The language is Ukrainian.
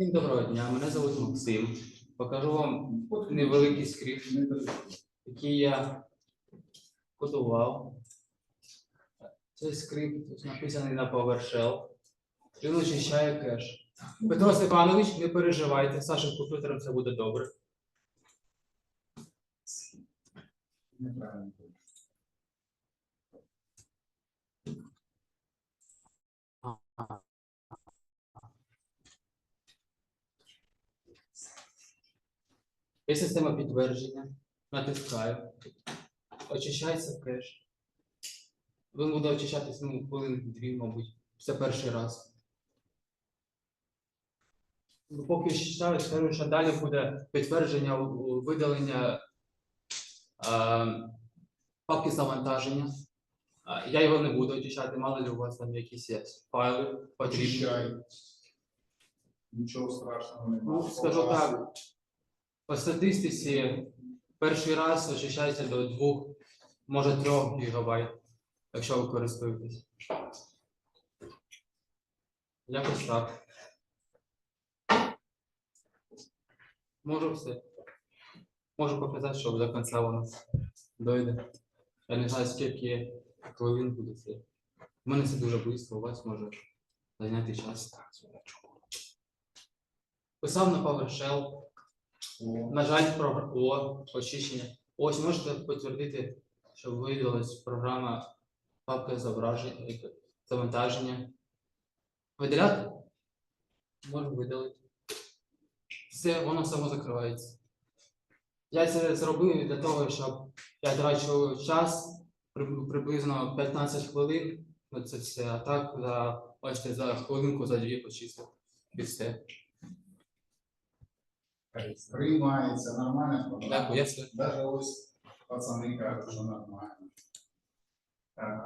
Всім доброго дня, мене звуть Максим. Покажу вам невеликий скрипт, який я готував. Цей скрипт написаний на PowerShell. Він очищає кеш. Петро Степанович, не переживайте, з нашим комп'ютером все буде добре. Неправильно. Є система підтвердження. Натискаю. Очищається кеш. Він буде очищатись ну, хвилин дві, мабуть. Це перший раз. Ну, Поки очищаю, скажу, що далі буде підтвердження видалення е, папки завантаження. Я його не буду очищати, мало ли у вас там якісь є файли потрібні. Очищай. Нічого страшного немає. Ну, скажу так, по статистиці перший раз очищається до 2, може 3 гігабайт, якщо ви користуєтесь. Якось так. Можу все. Можу показати, що до кінця воно дойде. Я не знаю, скільки хвилин буде це. У мене це дуже швидко, у вас може зайняти час. Писав на PowerShell, На жаль, про О, очищення. Ось можете підтвердити, що видалась програма папка зображення, е, завантаження. Видаляти? Можу видалити. Все, воно само закривається. Я це зробив для того, щоб я трачу час приблизно 15 хвилин. Це все, а так за, бачите, за хвилинку, за дві почистив. І все. Приймається нормально. програма. Дякую, я все. Даже ось пацани кажуть, що нормально. Так.